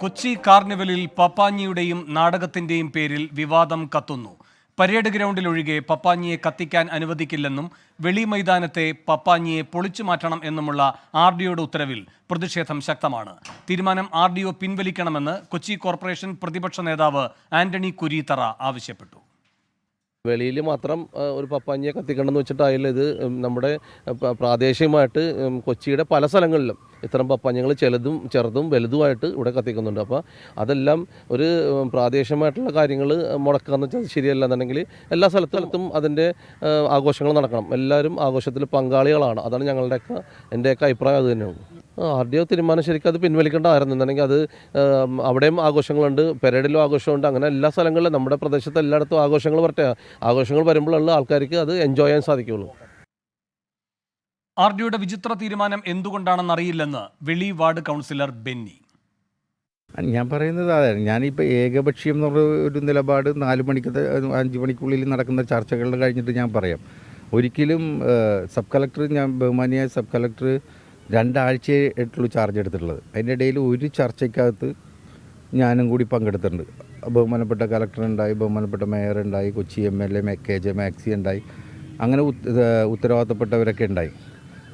കൊച്ചി കാർണിവലിൽ പപ്പാഞ്ഞിയുടെയും നാടകത്തിന്റെയും പേരിൽ വിവാദം കത്തുന്നു. പരേഡ് ഗ്രൗണ്ടിലൊഴികെ പപ്പാഞ്ഞിയെ കത്തിക്കാൻ അനുവദിക്കില്ലെന്നും വെളി മൈതാനത്തെ പപ്പാഞ്ഞിയെ പൊളിച്ചു മാറ്റണം എന്നുമുള്ള ആർ ഡിഒയുടെ ഉത്തരവിൽ പ്രതിഷേധം ശക്തമാണ്. തീരുമാനം ആർ പിൻവലിക്കണമെന്ന് കൊച്ചി കോർപ്പറേഷൻ പ്രതിപക്ഷ നേതാവ് ആന്റണി കുരീത്തറ ആവശ്യപ്പെട്ടു. വെളിയിൽ മാത്രം ഒരു പപ്പാഞ്ഞിയെ കത്തിക്കണമെന്ന് വെച്ചിട്ടായില്ല വെച്ചിട്ടായാലും ഇത് നമ്മുടെ പ്രാദേശികമായിട്ട് കൊച്ചിയുടെ പല സ്ഥലങ്ങളിലും ഇത്തരം പപ്പാഞ്ഞങ്ങൾ ചിലതും ചെറുതും വലുതുമായിട്ട് ഇവിടെ കത്തിക്കുന്നുണ്ട്. അപ്പോൾ അതെല്ലാം ഒരു പ്രാദേശികമായിട്ടുള്ള കാര്യങ്ങൾ മുടക്കുക എന്ന് വെച്ചാൽ ശരിയല്ല എന്നുണ്ടെങ്കിൽ എല്ലാ സ്ഥലത്തും അതിന്റെ ആഘോഷങ്ങൾ നടക്കണം. എല്ലാവരും ആഘോഷത്തിൽ പങ്കാളികളാണ്. അതാണ് ഞങ്ങളുടെയൊക്കെ എന്റെയൊക്കെ അഭിപ്രായം. അത് തന്നെയാണ് ആർ ഡി ഒ തീരുമാനം ശരിക്കും അത് പിൻവലിക്കേണ്ടതായിരുന്നു. എന്നുണ്ടെങ്കിൽ അത് അവിടെയും ആഘോഷങ്ങളുണ്ട് പെരേഡിലും ആഘോഷമുണ്ട് അങ്ങനെ എല്ലാ സ്ഥലങ്ങളിലും നമ്മുടെ പ്രദേശത്ത് എല്ലായിടത്തും ആഘോഷങ്ങൾ വരട്ടെ. ആഘോഷങ്ങൾ വരുമ്പോഴുള്ള ആൾക്കാർക്ക് അത് എൻജോയ് ചെയ്യാൻ സാധിക്കുള്ളൂ. ആർ ഡിയുടെ വിചിത്ര തീരുമാനം എന്തുകൊണ്ടാണെന്ന് അറിയില്ലെന്ന് വെളി വാർഡ് കൗൺസിലർ ബെന്നി. ഞാൻ പറയുന്നത് അതാണ് ഞാനിപ്പോൾ ഏകപക്ഷീയം എന്നുള്ള ഒരു നിലപാട് നാല് മണിക്ക് അഞ്ച് മണിക്കുള്ളിൽ നടക്കുന്ന ചർച്ചകൾ കഴിഞ്ഞിട്ട് ഞാൻ പറയാം. ഒരിക്കലും സബ് കളക്ടർ ഞാൻ ബഹുമാനിയായ സബ് കളക്ടർ രണ്ടാഴ്ചയായിട്ടുള്ളൂ ചാർജ് എടുത്തിട്ടുള്ളത്. അതിന്റെ ഇടയിൽ ഒരു ചർച്ചയ്ക്കകത്ത് ഞാനും കൂടി പങ്കെടുത്തിട്ടുണ്ട്. ബഹുമാനപ്പെട്ട കളക്ടർ ഉണ്ടായി ബഹുമാനപ്പെട്ട മേയർ ഉണ്ടായി Kochi M L A K J Maxy ഉണ്ടായി. അങ്ങനെ ഉത്ത- ഉത്തരവാദിത്തപ്പെട്ടവരൊക്കെ ഉണ്ടായി.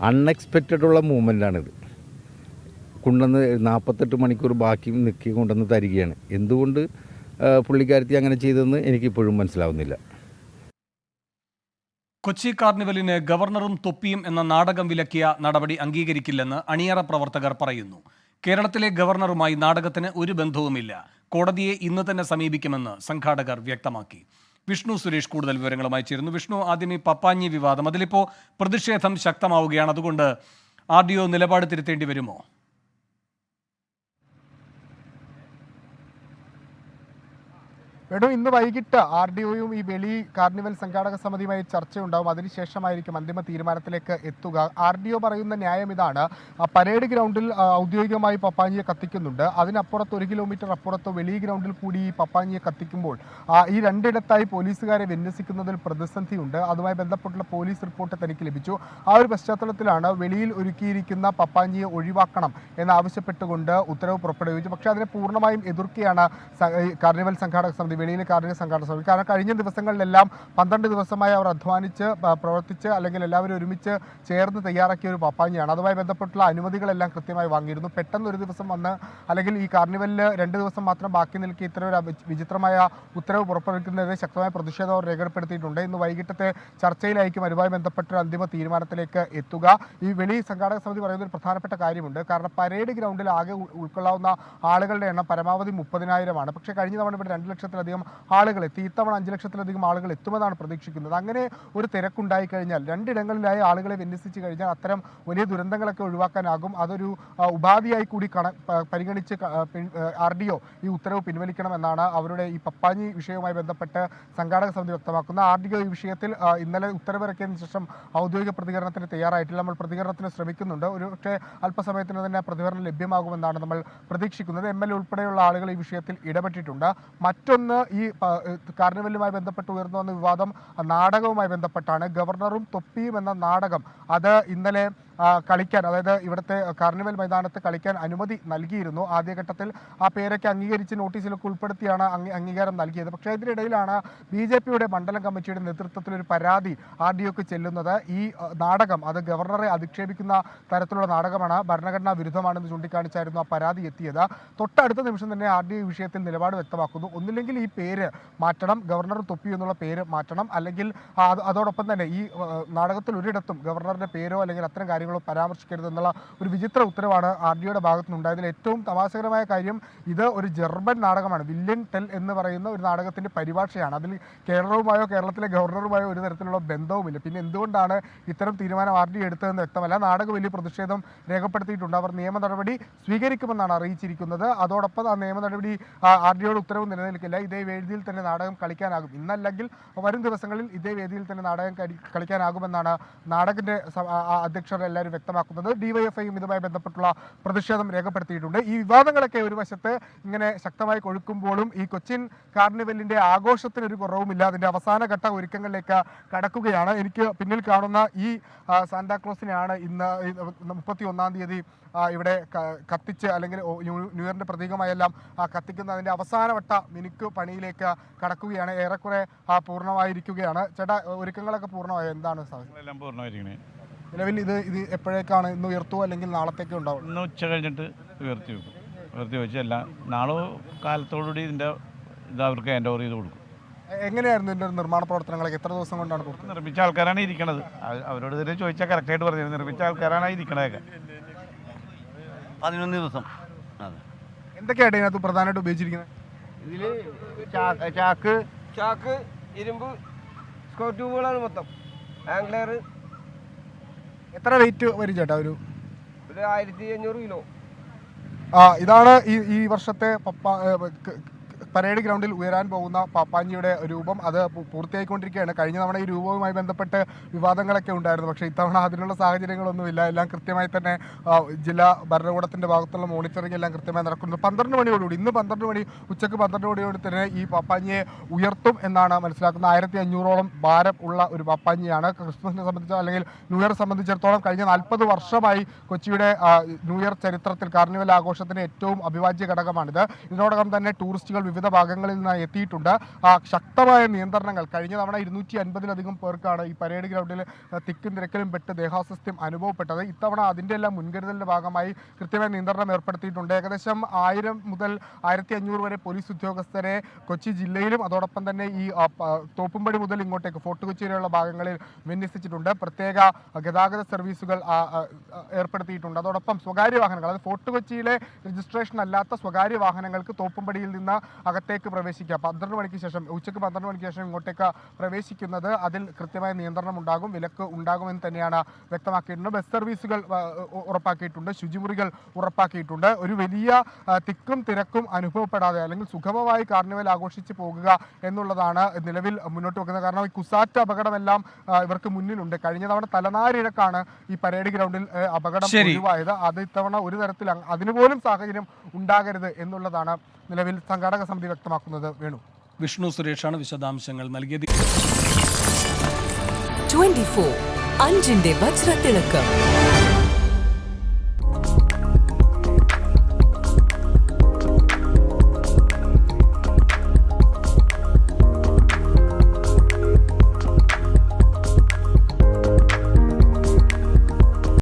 അൺഎക്സ്പെക്റ്റഡുള്ള ഉള്ള മൂവ്മെന്റാണിത് കൊണ്ടുവന്ന് നാൽപ്പത്തെട്ട് മണിക്കൂർ ബാക്കി നിൽക്കി കൊണ്ടുവന്ന് തരികയാണ്. എന്തുകൊണ്ട് പുള്ളിക്കാരത്തി അങ്ങനെ ചെയ്തതെന്ന് എനിക്കിപ്പോഴും മനസ്സിലാവുന്നില്ല. കൊച്ചി കാർണിവലിന് ഗവർണറും തൊപ്പിയും എന്ന നാടകം വിലക്കിയ നടപടി അംഗീകരിക്കില്ലെന്ന് അണിയറ പ്രവർത്തകർ പറയുന്നു. കേരളത്തിലെ ഗവർണറുമായി നാടകത്തിന് ഒരു ബന്ധവുമില്ല. കോടതിയെ ഇന്ന് തന്നെ സമീപിക്കുമെന്ന് സംഘാടകർ വ്യക്തമാക്കി. വിഷ്ണു സുരേഷ് കൂടുതൽ വിവരങ്ങളുമായി ചേരുന്നു. വിഷ്ണു ആദ്യം ഈ പപ്പാഞ്ഞി വിവാദം. അതിലിപ്പോൾ പ്രതിഷേധം ശക്തമാവുകയാണ്. അതുകൊണ്ട് ആർ ഡി ഒ നിലപാട് തിരുത്തേണ്ടി വരുമോ? വേണു ഇന്ന് വൈകിട്ട് ആർ ഡി ഒയും ഈ വെളി കാർണിവൽ സംഘാടക സമിതിയുമായി ചർച്ചയുണ്ടാവും. അതിനുശേഷമായിരിക്കും അന്തിമ തീരുമാനത്തിലേക്ക് എത്തുക. ആർ ഡി ഒ പറയുന്ന ന്യായം ഇതാണ്. പരേഡ് ഗ്രൗണ്ടിൽ ഔദ്യോഗികമായി പപ്പാഞ്ഞിയെ കത്തിക്കുന്നുണ്ട്. അതിനപ്പുറത്ത് ഒരു കിലോമീറ്റർ അപ്പുറത്ത് വെളി ഗ്രൗണ്ടിൽ കൂടി ഈ പപ്പാഞ്ഞിയെ കത്തിക്കുമ്പോൾ ഈ രണ്ടിടത്തായി പോലീസുകാരെ വിന്യസിക്കുന്നതിൽ പ്രതിസന്ധിയുണ്ട്. അതുമായി ബന്ധപ്പെട്ടുള്ള പോലീസ് റിപ്പോർട്ട് തനിക്ക് ലഭിച്ചു. ആ ഒരു പശ്ചാത്തലത്തിലാണ് വെളിയിൽ ഒരുക്കിയിരിക്കുന്ന പപ്പാഞ്ഞിയെ ഒഴിവാക്കണം എന്നാവശ്യപ്പെട്ടുകൊണ്ട് ഉത്തരവ് പുറപ്പെടുവിച്ചു. പക്ഷേ അതിനെ പൂർണമായും എതിർക്കുകയാണ് കാർണിവൽ സംഘാടക സമിതി വെളിയിലെ കാർണിവൽ സംഘാടന സമിതി. കാരണം കഴിഞ്ഞ ദിവസങ്ങളിലെല്ലാം പന്ത്രണ്ട് ദിവസമായി അവർ അധ്വാനിച്ച് പ്രവർത്തിച്ച് അല്ലെങ്കിൽ എല്ലാവരും ഒരുമിച്ച് ചേർന്ന് തയ്യാറാക്കിയ ഒരു പപ്പാഞ്ഞിയാണ് അതുമായി ബന്ധപ്പെട്ടുള്ള അനുമതികളെല്ലാം കൃത്യമായി വാങ്ങിയിരുന്നു. പെട്ടെന്ന് ഒരു ദിവസം വന്ന് അല്ലെങ്കിൽ ഈ കാർണിവലിൽ രണ്ട് ദിവസം മാത്രം ബാക്കി നിൽക്കി ഇത്തരം ഒരു വിചിത്രമായ ഉത്തരവ് പുറപ്പെടുവിക്കുന്നതിന് ശക്തമായ പ്രതിഷേധം അവർ രേഖപ്പെടുത്തിയിട്ടുണ്ട്. ഇന്ന് വൈകിട്ടത്തെ ചർച്ചയിലായിരിക്കും അതുമായി ബന്ധപ്പെട്ട ഒരു അന്തിമ തീരുമാനത്തിലേക്ക് എത്തുക. ഈ വെളി സംഘാടക സമിതി പറയുന്ന ഒരു പ്രധാനപ്പെട്ട കാര്യമുണ്ട്. കാരണം പരേഡ് ഗ്രൗണ്ടിൽ ആകെ ഉൾ- ഉൾക്കൊള്ളാവുന്ന ആളുകളുടെ എണ്ണം പരമാവധി മുപ്പതിനായിരമാണ്. പക്ഷേ കഴിഞ്ഞ തവണ ഇവിടെ രണ്ട് ലക്ഷത്തിലധികം ആളുകൾ എത്തി ഇത്തവണ അഞ്ച് ലക്ഷത്തിലധികം ആളുകൾ എത്തുമെന്നാണ് പ്രതീക്ഷിക്കുന്നത്. അങ്ങനെ ഒരു തിരക്കുണ്ടായി കഴിഞ്ഞാൽ രണ്ടിടങ്ങളിലായി ആളുകളെ വിന്യസിച്ച് കഴിഞ്ഞാൽ അത്തരം വലിയ ദുരന്തങ്ങളൊക്കെ ഒഴിവാക്കാനാകും. അതൊരു ഉപാധിയായി കൂടി കണ പരിഗണിച്ച് ആർ ഡി ഒ ഈ ഉത്തരവ് പിൻവലിക്കണമെന്നാണ് അവരുടെ ഈ പപ്പാഞ്ഞി വിഷയവുമായി ബന്ധപ്പെട്ട് സംഘാടക സമിതി വ്യക്തമാക്കുന്ന ആർ ഡി ഒ ഈ വിഷയത്തിൽ ഇന്നലെ ഉത്തരവിറക്കിയതിനു ശേഷം ഔദ്യോഗിക പ്രതികരണത്തിന് തയ്യാറായിട്ടില്ല. നമ്മൾ പ്രതികരണത്തിന് ശ്രമിക്കുന്നുണ്ട്. ഒരു പക്ഷേ അല്പസമയത്തിന് തന്നെ പ്രതികരണം ലഭ്യമാകുമെന്നാണ് നമ്മൾ പ്രതീക്ഷിക്കുന്നത്. എം എൽ ഉൾപ്പെടെയുള്ള ആളുകൾ ഈ വിഷയത്തിൽ ഇടപെട്ടിട്ടുണ്ട്. മറ്റൊന്ന് ഈ കാർണിവലുമായി ബന്ധപ്പെട്ട് ഉയർന്നു വന്ന വിവാദം നാടകവുമായി ബന്ധപ്പെട്ടാണ്. ഗവർണറും തൊപ്പിയും എന്ന നാടകം അത് ഇന്നലെ കളിക്കാൻ അതായത് ഇവിടുത്തെ കാർണിവൽ മൈതാനത്ത് കളിക്കാൻ അനുമതി നൽകിയിരുന്നു. ആദ്യഘട്ടത്തിൽ ആ പേരൊക്കെ അംഗീകരിച്ച് നോട്ടീസിലൊക്കെ ഉൾപ്പെടുത്തിയാണ് അംഗീകാരം നൽകിയത്. പക്ഷേ ഇതിനിടയിലാണ് ബി ജെ പിയുടെ മണ്ഡലം കമ്മിറ്റിയുടെ നേതൃത്വത്തിൽ ഒരു പരാതി ആർ ഡി ചെല്ലുന്നത്. ഈ നാടകം അത് ഗവർണറെ അധിക്ഷേപിക്കുന്ന തരത്തിലുള്ള നാടകമാണ്. ഭരണഘടനാ വിരുദ്ധമാണെന്ന് ചൂണ്ടിക്കാണിച്ചായിരുന്നു ആ പരാതി എത്തിയത്. തൊട്ടടുത്ത നിമിഷം തന്നെ ആർ ഡി വിഷയത്തിൽ നിലപാട് വ്യക്തമാക്കുന്നു. ഒന്നില്ലെങ്കിൽ ഈ പേര് മാറ്റണം ഗവർണർ തൊപ്പി എന്നുള്ള പേര് മാറ്റണം അല്ലെങ്കിൽ അതോടൊപ്പം തന്നെ ഈ നാടകത്തിൽ ഒരിടത്തും ഗവർണറുടെ പേരോ അല്ലെങ്കിൽ അത്തരം കാര്യങ്ങളോ പരാമർശിക്കരുതെന്നുള്ള ഒരു വിചിത്ര ഉത്തരവാണ് ആർ ഡി ഒയുടെ ഭാഗത്തു നിന്നുണ്ടായതിൽ ഏറ്റവും തമാശകരമായ കാര്യം ഇത് ഒരു ജർമ്മൻ നാടകമാണ്. വില്യൻ ടെൽ എന്ന് പറയുന്ന ഒരു നാടകത്തിന്റെ പരിഭാഷയാണ്. അതിൽ കേരളവുമായോ കേരളത്തിലെ ഗവർണറുമായോ ഒരു തരത്തിലുള്ള ബന്ധവുമില്ല. പിന്നെ എന്തുകൊണ്ടാണ് ഇത്തരം തീരുമാനം ആർ ഡി എടുത്തതെന്ന് വ്യക്തമല്ല. നാടക വലിയ പ്രതിഷേധം രേഖപ്പെടുത്തിയിട്ടുണ്ട്. അവർ നിയമ നടപടി സ്വീകരിക്കുമെന്നാണ് അറിയിച്ചിരിക്കുന്നത്. അതോടൊപ്പം ആ നിയമ നടപടി ആർ ഡിയോട് ഉത്തരവ് നിലനിൽക്കില്ല. ഇതേ വേദിയിൽ തന്നെ നാടകം കളിക്കാനാകും. ഇന്നല്ലെങ്കിൽ വരും ദിവസങ്ങളിൽ ഇതേ വേദിയിൽ തന്നെ നാടകം കളി- കളിക്കാനാകുമെന്നാണ് നാടകത്തിന്റെ അധ്യക്ഷർ എല്ലാവരും വ്യക്തമാക്കുന്നത് ഡിവൈഎഫ്ഐയും ഇതുമായി ബന്ധപ്പെട്ടുള്ള പ്രതിഷേധം രേഖപ്പെടുത്തിയിട്ടുണ്ട്. ഈ വിവാദങ്ങളൊക്കെ ഒരു വശത്ത് ഇങ്ങനെ ശക്തമായി കൊഴുക്കുമ്പോഴും ഈ കൊച്ചിൻ കാർണിവലിന്റെ ആഘോഷത്തിന് ഒരു കുറവുമില്ല. അതിന്റെ അവസാനഘട്ട ഒരുക്കങ്ങളിലേക്ക് കടക്കുകയാണ്. എനിക്ക് പിന്നിൽ കാണുന്ന ഈ സാന്താക്ലോസിനെയാണ് ഇന്ന് മുപ്പത്തി ഒന്നാം തീയതി ഇവിടെ കത്തിച്ച് അല്ലെങ്കിൽ ന്യൂ- ന്യൂ കത്തിക്കുന്ന കത്തിക്കുന്നതിന്റെ അവസാനവട്ട മിനുക്ക് പണിയിലേക്ക് കടക്കുകയാണ്. ഏറെക്കുറെ പൂർണമായിരിക്കുകയാണ്. ചേട്ടാ ഒരുക്കങ്ങളൊക്കെ പൂർണമായോ? എന്താണ് സാഹചര്യം നിലവിൽ ഇത് ഇത് എപ്പോഴേക്കാണ് ഇന്ന് ഉയർത്തുമോ അല്ലെങ്കിൽ നാളത്തേക്ക് ഉണ്ടാവും? ഇന്ന് ഉച്ച കഴിഞ്ഞിട്ട് ഉയർത്തി വെക്കും. ഉയർത്തി വെച്ച് നാളോ നാളെ കാലത്തോടുകൂടി ഇതിന്റെ ഇത് അവർക്ക് ഹാൻഡ് ഓവർ ചെയ്ത് കൊടുക്കും. എങ്ങനെയായിരുന്നു ഇതിന്റെ ഒരു നിർമ്മാണ പ്രവർത്തനങ്ങളൊക്കെ? എത്ര ദിവസം കൊണ്ടാണ് കൊടുക്കുന്നത് നിർമ്മിച്ച ആൾക്കാരാണ് ഇരിക്കണത്. അവരോട് ഇതിനെ ചോദിച്ചാൽ കറക്റ്റായിട്ട് പറഞ്ഞു നിർമ്മിച്ച ആൾക്കാരാണ് ഇരിക്കണതൊക്കെ. പതിനൊന്ന് ദിവസം. അതെ. എന്തൊക്കെയാണ് ഇതിനകത്ത് പ്രധാനമായിട്ട് ഉപയോഗിച്ചിരിക്കുന്നത്? ഇതിൽ ചാക്ക് ചാക്ക് ചാക്ക് ഇരുമ്പ് സ്കോർ ട്യൂബുകളാണ് മൊത്തം. ആംഗ്ലർ എത്ര വെയിറ്റ് വരും ചേട്ടാ ഒരു? ആയിരത്തി അഞ്ഞൂറ് കിലോ. ആ ഇതാണ് ഈ ഈ വർഷത്തെ പപ്പ പരേഡ് ഗ്രൗണ്ടിൽ ഉയരാൻ പോകുന്ന പാപ്പാഞ്ചിയുടെ രൂപം അത് പൂർത്തിയായിക്കൊണ്ടിരിക്കുകയാണ്. കഴിഞ്ഞ തവണ ഈ രൂപവുമായി ബന്ധപ്പെട്ട് വിവാദങ്ങളൊക്കെ ഉണ്ടായിരുന്നു. പക്ഷേ ഇത്തവണ അതിനുള്ള സാഹചര്യങ്ങളൊന്നുമില്ല. എല്ലാം കൃത്യമായി തന്നെ ജില്ലാ ഭരണകൂടത്തിന്റെ ഭാഗത്തുള്ള മോണിറ്ററിംഗ് എല്ലാം കൃത്യമായി നടക്കുന്നു. പന്ത്രണ്ട് മണിയോടുകൂടി ഇന്ന് പന്ത്രണ്ട് മണി ഉച്ചയ്ക്ക് പന്ത്രണ്ട് മണിയോട് തന്നെ ഈ പാപ്പാഞ്ചിയെ ഉയർത്തും എന്നാണ് മനസ്സിലാക്കുന്നത്. ആയിരത്തി അഞ്ഞൂറോളം ഭാരം ഉള്ള ഒരു പാപ്പാഞ്ചിയാണ് ക്രിസ്മസിനെ സംബന്ധിച്ചോ അല്ലെങ്കിൽ ന്യൂ ഇയർ സംബന്ധിച്ചിടത്തോളം കഴിഞ്ഞ നാൽപ്പത് വർഷമായി കൊച്ചിയുടെ ന്യൂ ഇയർ ചരിത്രത്തിൽ കാർണിവൽ ആഘോഷത്തിന് ഏറ്റവും അഭിവാജ്യ ഘടകമാണിത്. ഇതിനോടകം തന്നെ ടൂറിസ്റ്റുകൾ വിവിധ ഭാഗങ്ങളിൽ നിന്ന് എത്തിയിട്ടുണ്ട്. ആ, ശക്തമായ നിയന്ത്രണങ്ങൾ കഴിഞ്ഞ തവണ ഇരുന്നൂറ്റി അൻപതിലധികം പേർക്കാണ് ഈ പരേഡ് ഗ്രൗണ്ടിൽ തിക്കും തിരക്കിലും പെട്ട് ദേഹാസ്വസ്ഥ്യം അനുഭവപ്പെട്ടത്. ഇത്തവണ അതിന്റെ എല്ലാം മുൻകരുതലിന്റെ ഭാഗമായി കൃത്യമായ നിയന്ത്രണം ഏർപ്പെടുത്തിയിട്ടുണ്ട്. ഏകദേശം ആയിരം മുതൽ ആയിരത്തി അഞ്ഞൂറ് വരെ പോലീസ് ഉദ്യോഗസ്ഥരെ കൊച്ചി ജില്ലയിലും അതോടൊപ്പം തന്നെ ഈ തോപ്പുംപടി മുതൽ ഇങ്ങോട്ടേക്ക് ഫോർട്ട് കൊച്ചി വരെയുള്ള ഭാഗങ്ങളിൽ വിന്യസിച്ചിട്ടുണ്ട്. പ്രത്യേക ഗതാഗത സർവീസുകൾ ഏർപ്പെടുത്തിയിട്ടുണ്ട്. അതോടൊപ്പം സ്വകാര്യ വാഹനങ്ങൾ അതായത് ഫോർട്ട് കൊച്ചിയിലെ രജിസ്ട്രേഷൻ അല്ലാത്ത സ്വകാര്യ വാഹനങ്ങൾക്ക് തോപ്പുംപടിയിൽ നിന്ന് അകത്തേക്ക് പ്രവേശിക്കുക. പന്ത്രണ്ട് മണിക്ക് ശേഷം ഉച്ചയ്ക്ക് പന്ത്രണ്ട് മണിക്ക് ശേഷം ഇങ്ങോട്ടേക്ക് പ്രവേശിക്കുന്നത്. അതിൽ കൃത്യമായ നിയന്ത്രണം ഉണ്ടാകും വിലക്ക് ഉണ്ടാകുമെന്ന് തന്നെയാണ് വ്യക്തമാക്കിയിട്ടുണ്ട്. ബസ് സർവീസുകൾ ഉറപ്പാക്കിയിട്ടുണ്ട് ശുചിമുറികൾ ഉറപ്പാക്കിയിട്ടുണ്ട്. ഒരു വലിയ തിക്കും തിരക്കും അനുഭവപ്പെടാതെ അല്ലെങ്കിൽ സുഗമമായി കാർണിവൽ ആഘോഷിച്ച് പോകുക എന്നുള്ളതാണ് നിലവിൽ മുന്നോട്ട് വെക്കുന്നത്. കാരണം ഈ കുസാറ്റ് അപകടമെല്ലാം ഇവർക്ക് മുന്നിലുണ്ട്. കഴിഞ്ഞ തവണ തലനാരിഴക്കാണ് ഈ പരേഡ് ഗ്രൗണ്ടിൽ അപകടം. ഒഴിവായത്. അത് ഇത്തവണ ഒരു തരത്തിൽ അതിനുപോലും സാഹചര്യം ഉണ്ടാകരുത് എന്നുള്ളതാണ് നിലവിൽ സംഘാടക സമിതി വ്യക്തമാക്കുന്നത് വേണു. വിഷ്ണു സുരേഷാണ് വിശദാംശങ്ങൾ നൽകിയത്. ട്വന്റി ഫോർ അഞ്ചിന്റെ വജ്രത്തിളക്കം.